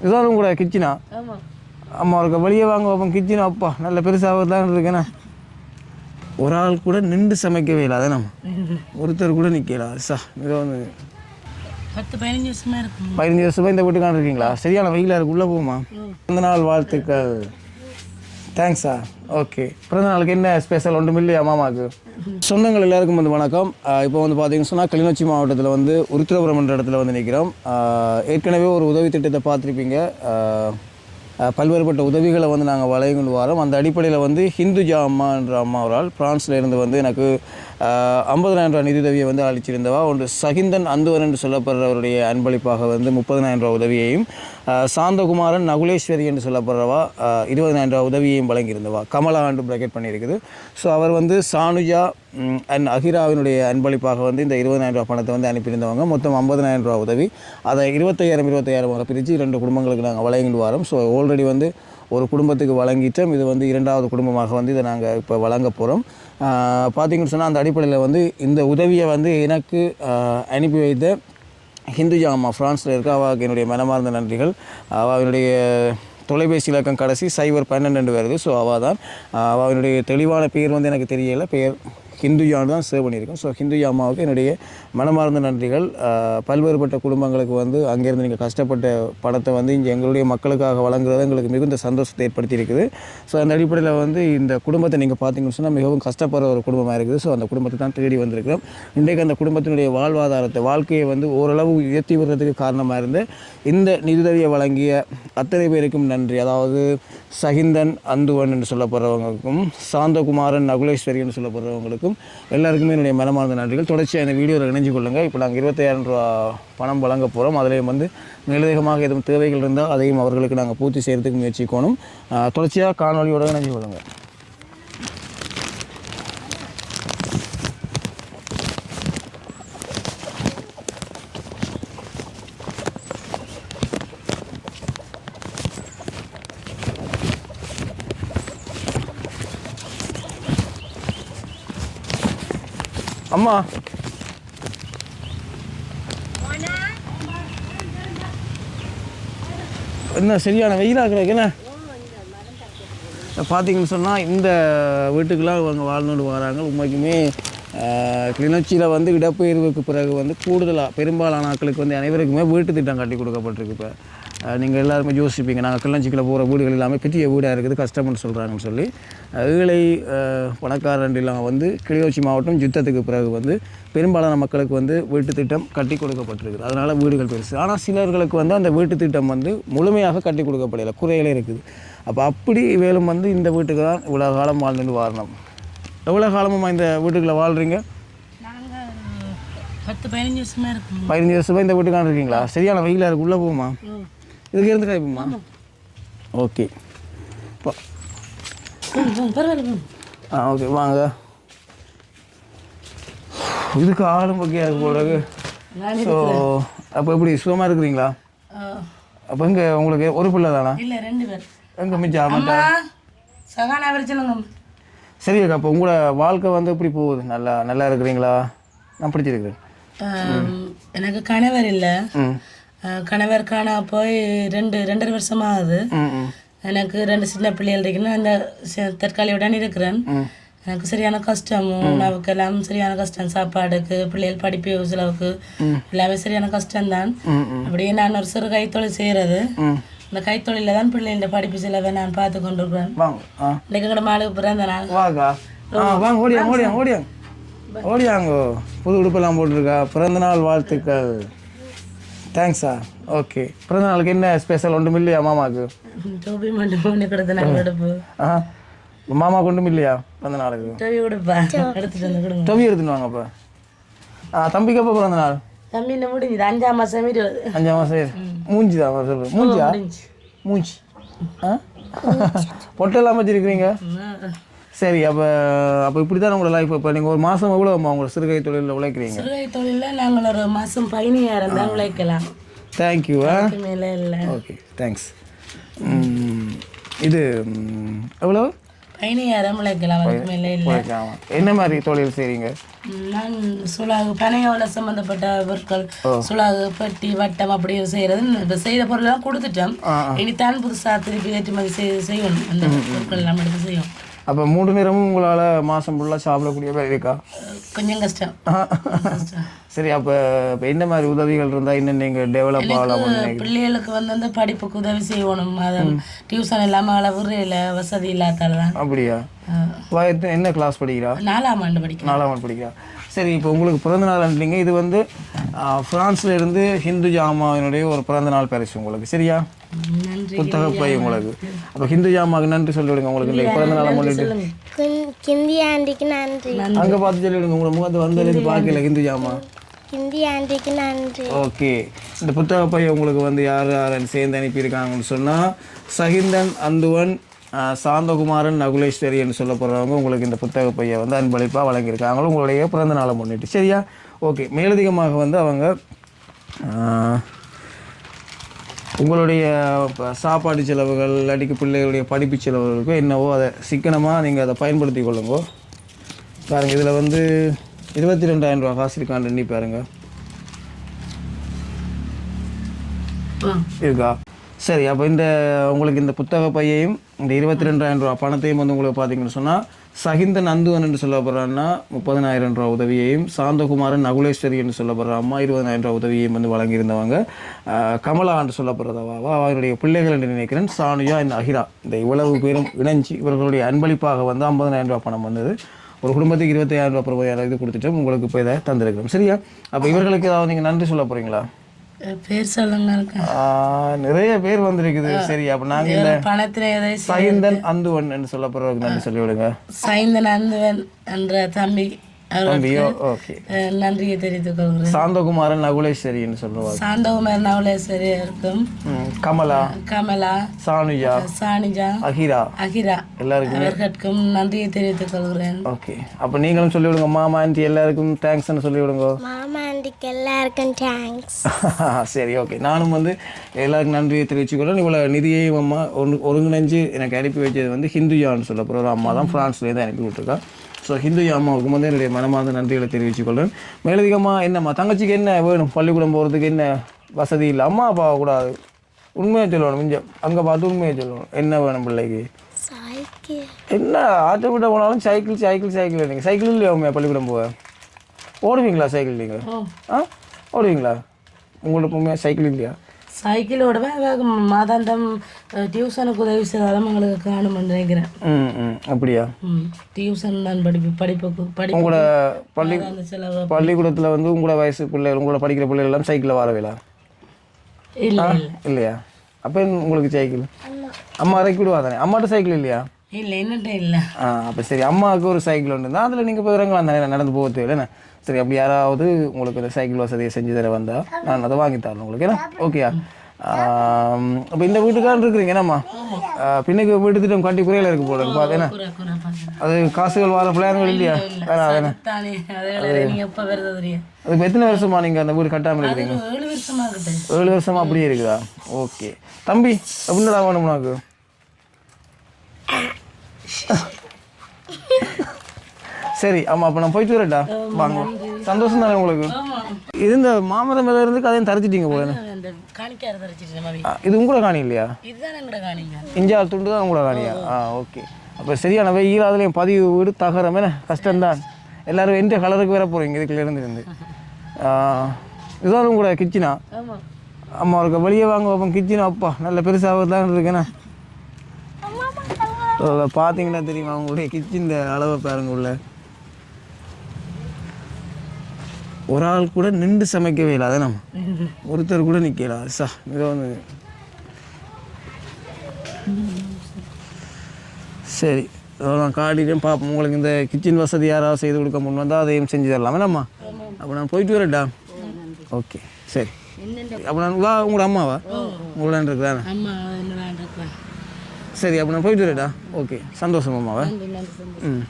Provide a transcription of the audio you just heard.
இதுதான் கூட கிச்சனா? அம்மா அவருக்கு வெளியே வாங்க வைப்போம் கிச்சனா அப்பா நல்ல பெருசாக தான் இருக்கேண்ணா ஒரு ஆள் கூட நின்று சமைக்கவே இல்லை அதான்? நம்ம ஒருத்தர் கூட நிற்கல சா இதை வந்து. பத்து பதினஞ்சு வருஷமா இருக்கும் பதினஞ்சு வருஷமா இந்த வீட்டுக்கான இருக்கீங்களா? சரியான வெயிலாக இருக்கு உள்ளே போகுமா? பிறந்த நாள் வாழ்த்துக்கள். தேங்க்ஸா ஓகே பிறந்த நாளுக்கு என்ன ஸ்பெஷல் ஒன்றும் இல்லையா மாமாவுக்கு? சொந்தங்கள் எல்லாருக்கும் வந்து வணக்கம். இப்போ வந்து பார்த்தீங்கன்னு சொன்னால் கிளிநொச்சி மாவட்டத்தில் வந்து உருத்திரபுரம் என்ற இடத்துல வந்து நிற்கிறோம் ஏற்கனவே ஒரு உதவி திட்டத்தை பார்த்துருப்பீங்க பல்வேறுபட்ட உதவிகளை வந்து நாங்கள் வழங்கி கொண்டு வரோம் அந்த அடிப்படையில் வந்து ஹிந்துஜா அம்மா என்ற அம்மா இருந்து வந்து எனக்கு ஐம்பதனாயிரம் ரூபா நிதியுதவியை வந்து அளிச்சிருந்தவா ஒன்று சகிந்தன் அந்துவர் என்று சொல்லப்படுறவருடைய அன்பளிப்பாக வந்து முப்பதனாயிரம் ரூபா உதவியையும் சாந்தகுமாரன் நகுலேஸ்வரி என்று சொல்லப்படுறவா இருபதனாயிரம் ரூபா உதவியையும் வழங்கியிருந்தவா. கமலா என்று பிரக்கெட் பண்ணியிருக்குது. ஸோ அவர் வந்து சானுஜா அண்ட் அகிராவினுடைய அன்பளிப்பாக வந்து இந்த இருபதாயிரம் ரூபா பணத்தை வந்து அனுப்பியிருந்தவங்க. மொத்தம் ஐம்பதனாயிரம் ரூபா உதவி. அதை இருபத்தையாயிரம் இருபத்தையாயிரம் பிரித்து ரெண்டு குடும்பங்களுக்கு நாங்கள் வழங்கிட்டு வரோம் ஸோ ஆல்ரெடி வந்து ஒரு குடும்பத்துக்கு வழங்கிட்டோம். இது வந்து இரண்டாவது குடும்பமாக வந்து இதை நாங்கள் இப்போ வழங்க போகிறோம் பார்த்தீங்கன்னு சொன்னால் அந்த அடிப்படையில் வந்து இந்த உதவியை வந்து எனக்கு அனுப்பி வைத்த ஹிந்துஜா அம்மா ஃப்ரான்ஸில் இருக்க அவளுக்கு என்னுடைய மனமார்ந்த நன்றிகள். அவனுடைய தொலைபேசி இலக்கம் கடைசி சைபர் பன்னெண்டு வருது. ஸோ அவள் தான் அவனுடைய தெளிவான பேர் வந்து எனக்கு தெரியலை. பேர் ஹிந்துயான்னு தான் சேவ் பண்ணியிருக்கோம். ஸோ ஹிந்துயா அம்மாவுக்கு என்னுடைய மனமார்ந்த நன்றிகள். பல்வேறுபட்ட குடும்பங்களுக்கு வந்து அங்கேருந்து நீங்கள் கஷ்டப்பட்ட படத்தை வந்து இங்கே எங்களுடைய மக்களுக்காக வழங்குறது எங்களுக்கு மிகுந்த சந்தோஷத்தை ஏற்படுத்தியிருக்குது. ஸோ அந்த அடிப்படையில் வந்து இந்த குடும்பத்தை நீங்கள் பார்த்தீங்கன்னு சொன்னால் மிகவும் கஷ்டப்படுற ஒரு குடும்பமாக இருக்குது. ஸோ அந்த குடும்பத்தை தான் தேடி வந்திருக்கிறோம். இன்றைக்கு அந்த குடும்பத்தினுடைய வாழ்வாதாரத்தை வாழ்க்கையை வந்து ஓரளவு உயர்த்தி விடுறதுக்கு காரணமாக இருந்து இந்த நிதியுதவியை வழங்கிய அத்தனை பேருக்கும் நன்றி. அதாவது சகிந்தன் அந்துவன் என்று சொல்லப்படுறவங்களுக்கும் சாந்தகுமாரன் நகுலேஸ்வரி என்று சொல்லப்படுறவங்களுக்கும் எல்லாருக்குமே என்னுடைய மனமார்ந்த நன்றிகள். தொடர்ச்சியாக இந்த வீடியோவில் இணைஞ்சு கொள்ளுங்கள் இப்போ நாங்கள் இருபத்தாயிரம் ரூபா பணம் வழங்க போகிறோம் அதிலையும் வந்து மேலதிகமாக எதுவும் தேவைகள் இருந்தால் அதையும் அவர்களுக்கு நாங்கள் பூர்த்தி செய்கிறதுக்கு முயற்சிக்கணும் தொடர்ச்சியாக காணொலியோடு இணைஞ்சு கொள்ளுங்கள் அம்மா. என்ன சரியான வெயிலாக இருக்கிறக்கு என்ன? பார்த்தீங்கன்னு சொன்னால் இந்த வீட்டுக்கெல்லாம் அவங்க வாழ்ந்துட்டு வராங்க. உண்மைக்குமே கிளிநொச்சியில் வந்து இடப்பெயர்வுக்கு பிறகு வந்து கூடுதலாக பெரும்பாலான ஆட்களுக்கு வந்து அனைவருக்குமே வீட்டு திட்டம் கட்டி கொடுக்கப்பட்டிருக்கு இப்போ. நீங்கள் எல்லாருமே யோசிப்பீங்க நாங்கள் கிளிநொச்சிக்குள்ள போகிற வீடுகள் எல்லாமே பெரிய வீடாக இருக்குது கஷ்டம்னு சொல்கிறாங்கன்னு சொல்லி. ஏழை அஹ், பணக்காரண்டிலாம் வந்து கிளிநொச்சி மாவட்டம் யுத்தத்துக்கு பிறகு வந்து பெரும்பாலான மக்களுக்கு வந்து வீட்டு திட்டம் கட்டி கொடுக்கப்பட்டிருக்குது. அதனால் வீடுகள் பெருசு. ஆனால் சிலர்களுக்கு வந்து அந்த வீட்டு திட்டம் வந்து முழுமையாக கட்டி கொடுக்கப்படலை. குறையிலே இருக்குது. அப்போ அப்படி வேலும் வந்து இந்த வீட்டுக்கு தான் இவ்வளோ காலம் வாழ்ந்துட்டு வாழணும் எவ்வளோ காலமாக இந்த வீட்டுக்குள்ளே வாழ்கிறீங்க பத்து பதினஞ்சு வருஷமா இருக்கும் பதினஞ்சு வருஷமாக இந்த வீட்டுக்கான இருக்கீங்களா? சரியான வெயிலாக இருக்கு. உள்ளே போகுமா இதுக்கு இருந்து கிடைக்குமா ஓகே. ஆ ஓகே வாங்க. இதுக்கு ஆளும் பக்கையாக நான் ஸோ அப்போ எப்படி சுகமாக இருக்கிறீங்களா? அப்போ இங்கே உங்களுக்கு ஒரு பிள்ளை தானா? இல்ல ரெண்டு பேர். எங்கே மிச்சம் சகானா பிரச்சனைங்க சரி அக்கா அப்போ உங்களோட வாழ்க்கை வந்து எப்படி போகுது? நல்லா நல்லா இருக்கிறீங்களா? நான் பிடிச்சிருக்கிறேன். எனக்கு கணவர் இல்லை. கணவர் காணா போய் ரெண்டு ரெண்டரை வருஷமா ஆகுது. எனக்கு ரெண்டு சின்ன பிள்ளைகள் இருக்குன்னு அந்த தற்காலியுடன் இருக்கிறேன். எனக்கு சரியான கஷ்டம் உணவுக்கு எல்லாம் சரியான கஷ்டம். சாப்பாடுக்கு பிள்ளைகள் படிப்பு செலவுக்கு எல்லாமே சரியான கஷ்டம்தான். அப்படியே நான் ஒரு சிறு கைத்தொழில் செய்கிறது ம். இந்த கைத்தொழில தான் பிள்ளைகளோட படிப்பு செலவை நான் பார்த்து கொண்டிருக்கிறேன். இன்னைக்கு எங்களோட மாளுக்கு பிறந்த நாள். வாங்க ஓடியாங்க ஓடியாங்க ஓடியாங்க. ஓடியாங்க. புது உடுப்பெல்லாம் போட்டிருக்கா. பிறந்த நாள் வாழ்த்துக்கள். தேங்க்ஸா ஓகே பிறந்த நாளுக்கு என்ன ஸ்பெஷல் ஒன்றும் இல்லையா மாமாவுக்கு? டோபி மட்டும் ஒன்று கொடுத்து நான் கொடுப்பு ஆ மாமா கொண்டும் இல்லையா பிறந்த நாளுக்கு? டோபி கொடுப்பா. எடுத்துட்டு வந்து கொடுங்க. தொவி எடுத்துன்னு வாங்க அப்போ. ஆ தம்பிக்கு எப்போ பிறந்த நாள்? தம்பி என்ன முடிஞ்சுது. அஞ்சாம் மாசம் இருபது அஞ்சாம் மாதம் மூஞ்சி தான் சொல்லு. மூஞ்சியா? முடிஞ்சு மூஞ்சி. ஆ பொட்டெல்லாம் வச்சிருக்கிறீங்க? சரி அப்போ அப்போ இப்படி தான் உங்களோட லைஃப் இப்போ நீங்கள் ஒரு மாதம் எவ்வளோ உங்களோட சிறுகை தொழிலில் உழைக்கிறீங்க? சிறுகை தொழிலில் நாங்கள் ஒரு மாதம் பதினாயிரம் தான் உழைக்கலாம். தேங்க்யூ மேலே இல்லை. ஓகே தேங்க்ஸ் இது எவ்வளோ பதினையாயிரம் உழைக்கலாம் அதுக்கு மேலே இல்லை. என்ன மாதிரி தொழில் செய்றீங்க? நான் சுலாகு பனையோல சம்பந்தப்பட்ட பொருட்கள் சுலாகு பெட்டி வட்டம் அப்படி செய்யறது இப்போ செய்த பொருளெல்லாம் கொடுத்துட்டோம். இனித்தான் புதுசா திருப்பி ஏற்றுமதி செய் செய்யணும். அந்த பொருட்கள் எல்லாம் எடுத்து செய்யும் அப்ப மூணு நேரமும் உங்களால மாசம் ஃபுல்லா சாப்பிடக்கூடிய மாதிரி இருக்கா? கொஞ்சம் கஷ்டம். சரி அப்ப இப்ப என்ன மாதிரி உதவிகள் இருந்தா இன்னும் நீங்க டெவலப் ஆகலாம் பிள்ளைகளுக்கு வந்து அந்த படிப்புக்கு உதவி செய்யணும். அது டியூஷன் இல்லாம அளவுறையில் வசதி இல்லாதால்தான் அப்படியா? வயது என்ன கிளாஸ் படிக்கிறா? நாலாம் ஆண்டு படிக்கிறேன் நாலாம் ஆண்டு படிக்கிறா. சரி இப்போ உங்களுக்கு பிறந்த நாள் அன்றைங்க இது வந்து ஆ, பிரான்ஸ்ல இருந்து ஹிந்து ஜாமாவினுடைய ஒரு பிறந்த நாள் பரிசு உங்களுக்கு. சரியா? புத்தக பை உங்களுக்கு. அப்போ ஹிந்து ஜாமாவுக்கு நன்றி சொல்லிவிடுங்க உங்களுக்கு. இந்த பிறந்த நாளை முன்னிட்டு கிந்தி ஆண்டிக்கு நன்றி. அங்க பார்த்து சொல்லிவிடுங்க உங்களை முகத்தை வந்து பார்க்கல ஹிந்து ஜாமா. கிந்தி ஆண்டிக்கு நன்றி. ஓகே. இந்த புத்தக பை உங்களுக்கு வந்து யார் யார் சேர்ந்து அனுப்பியிருக்காங்கன்னு சொன்னால் சகிந்தன் அந்துவன் சாந்தகுமாரன் நகுலேஸ்வரி என்று சொல்லப்படுறவங்க உங்களுக்கு இந்த புத்தக பையை வந்து அன்பளிப்பாக வழங்கியிருக்காங்க. உங்களுடைய பிறந்த நாளை முன்னிட்டு. சரியா? ஓகே. மேலதிகமாக வந்து அவங்க உங்களுடைய சாப்பாடு செலவுகள் இல்லாட்டிக்கு பிள்ளைகளுடைய படிப்பு செலவுகளுக்கோ என்னவோ அதை சிக்கனமாக நீங்கள் அதை பயன்படுத்தி கொள்ளுங்க. பாருங்க இதில் வந்து இருபத்தி ரெண்டாயிரம் ரூபா காசு இருக்கான்னு எண்ணி பாருங்க இருக்கா? சரி அப்போ இந்த உங்களுக்கு இந்த புத்தக பையையும் இந்த இருபத்தி ரெண்டாயிரம் ரூபா பணத்தையும் வந்து உங்களுக்கு பார்த்தீங்கன்னு சொன்னால் சகிந்த நந்துவன் என்று சொல்லப்படுறான்னா முப்பதனாயிரம் ரூபா உதவியையும் சாந்தகுமாரன் நகுலேஸ்வரி என்று சொல்லப்படுற அம்மா இருபதனாயிரம் ரூபா உதவியையும் வந்து வழங்கியிருந்தவங்க. கமலா என்று சொல்லப்படுறதாவா அவருடைய பிள்ளைகள் என்று நினைக்கிறேன் சானுயா இந்த அகிரா. இந்த இவ்வளவு பேரும் இணைஞ்சு இவர்களுடைய அன்பளிப்பாக வந்து ஐம்பதனாயிரம் ரூபா பணம் வந்தது. ஒரு குடும்பத்துக்கு இருபத்தையாயிரம் ரூபா பிரபையாயிரம் இது கொடுத்துட்டு உங்களுக்கு இப்போ இதை தந்திருக்கிறோம். சரியா? அப்போ இவர்களுக்கு ஏதாவது நீங்கள் நன்றி சொல்ல போகிறீங்களா பேர் சொல்லுங்க நிறைய பேர் வந்திருக்குது. சரி அப்ப நாங்க இந்த பணத்தில் எதை சைந்தன் அந்துவன் என்று சொல்லப்படுறதுக்கு நன்றி சொல்லி விடுங்க சைந்தன் அந்துவன் என்ற தம்பி தம்பியோ ஓகே. நன்றியை தெரிவித்துக் கொள்கிறேன். சாந்தகுமாரன் நகுலேஸ்வரி என்று சொல்லுவாங்க சாந்தகுமார் நவலேஸ்வரி இருக்கும். கமலா. கமலா. சானுயா சானிஜா. அகிரா. அகிரா. எல்லாருக்கும். அவர்களுக்கும் நன்றியை தெரிவித்துக் கொள்கிறேன். ஓகே. அப்ப நீங்களும் சொல்லி விடுங்க மாமா ஆண்டி எல்லாருக்கும் தேங்க்ஸ்னு சொல்லி விடுங்க மாமா ஆண்டிக்கு எல்லாருக்கும் தேங்க்ஸ் சரி ஓகே. நானும் வந்து எல்லாருக்கும் நன்றியை தெரிவிச்சுக்கிறேன் இவ்வளோ நிதியையும் அம்மா ஒன்று ஒருங்கிணைஞ்சு எனக்கு அனுப்பி வச்சது வந்து ஹிந்துயான்னு சொல்லப்படுற ஒரு அம்மா தான் ஃப்ரான்ஸ்லேருந்து அனுப்பி விட்டுருக்கா. ஸோ ஹிந்துயா அம்மாவுக்கு வந்து என்னுடைய மனமார்ந்த நன்றிகளை தெரிவிச்சுக்கொள்கிறேன். மேலதிகமாக என்னம்மா தங்கச்சிக்கு என்ன வேணும்? பள்ளிக்கூடம் போகிறதுக்கு என்ன வசதி இல்லை? அம்மா அப்பா கூடாது உண்மையை சொல்லணும். இங்கே அங்கே பார்த்து உண்மையை சொல்லணும். என்ன வேணும் பிள்ளைக்கு? சைக்கிள். என்ன ஆட்டோ விட போனாலும் சைக்கிள் சைக்கிள் சைக்கிள் நீங்கள் சைக்கிள் இல்லையா உண்மையா பள்ளிக்கூடம் போக? ஓடுவீங்களா சைக்கிள் நீங்கள் ஆ? ஓடுவீங்களா? உங்களுக்கு உண்மையாக சைக்கிள் இல்லையா? சைக்கிளோட மாதாந்தம் டியூஷனுக்கு உதவி செய்தாலும் எங்களுக்கு காணும்னு நினைக்கிறேன் அப்படியா? டியூஷன் தான் படிப்பு படிப்புக்கு படிப்பு உங்களோட பள்ளி பள்ளிக்கூடத்தில் வந்து உங்களோட வயசு பிள்ளைகள் உங்களோட படிக்கிற பிள்ளைகள் எல்லாம் சைக்கிளில் வரவில்லை இல்லை இல்லை. இல்லையா? அப்போ உங்களுக்கு சைக்கிள்? அம்மா. இறக்கி விடுவா தானே அம்மாட்ட சைக்கிள் இல்லையா? இல்லை என்னட்ட இல்லை. ஆ அப்போ சரி அம்மாவுக்கு ஒரு சைக்கிள் ஒன்று அதில் நீங்கள் போய் இறங்கலாம் தானே நடந்து போக தேவையில்லை சரி அப்படி யாராவது உங்களுக்கு இந்த சைக்கிள் வசதியை செஞ்சு தர வந்தால் நான் அதை வாங்கி தரேன் உங்களுக்கு ஏன்னா ஓகேயா? அப்போ இந்த வீட்டுக்காரன் இருக்கிறீங்க என்னம்மா? பின்னுக்கு வீட்டு திட்டம் கட்டி குறையில இருக்கு போல இருக்கு பார்த்தேன்னா அது காசுகள் வர பிளான்கள் இல்லையா? வேணாம் வேணாம் தானே அதே நீங்கள் எப்போ வருது தெரியும் அது இப்போ எத்தனை வருஷமா நீங்கள் அந்த வீடு கட்டாமல் இருக்கிறீங்க? ஏழு வருஷமா அப்படியே இருக்குதா? ஓகே. தம்பி அப்படின்னா வேணும் உனக்கு? சரி ஆமா அப்போ நான் போயிட்டு வரட்டா வாங்க. சந்தோஷம் தானே உங்களுக்கு? இது இந்த மாமரம் மேல இருந்து கதையும் தரைச்சிட்டீங்க போல இது உங்களோட காணி இல்லையா? இஞ்சால் துண்டு தான் உங்களோட காணியா? ஆ ஓகே. அப்போ சரியான வெயில் அதுலேயும் பதிவு வீடு தகரம் என்ன? கஷ்டம்தான். எல்லாரும் எந்த கலருக்கு வேற போகிறீங்க இதுக்குள்ள இருந்து இதுதான் உங்களோட கிச்சனா? ஆமாம் அம்மா இருக்க வெளியே வாங்க பார்ப்போம் கிச்சன்? அப்பா நல்ல பெருசாக தான் இருக்குண்ணே பார்த்தீங்கன்னா தெரியுமா அவங்களுடைய கிச்சன் அளவை பாருங்க உள்ள. ஒரு ஆள் கூட நின்று சமைக்கவே இல்லை அதான்? நம்ம ஒருத்தர் கூட நிற்கல சா மிக வந்து. சரி அதோ நான் காலையிலையும் பார்ப்போம் உங்களுக்கு இந்த கிச்சன் வசதி யாராவது செய்து கொடுக்க முன் வந்தால் அதையும் செஞ்சு தரலாம். வேணாம்மா? அப்போ நான் போயிட்டு வரட்டா ஓகே சரி. அப்போ நான் வா உங்களோட அம்மாவா? உங்களோட அம்மா இருக்கிறேன் சரி அப்போ நான் போயிட்டு வரட்டா ஓகே சந்தோஷம் அம்மாவா? ம்.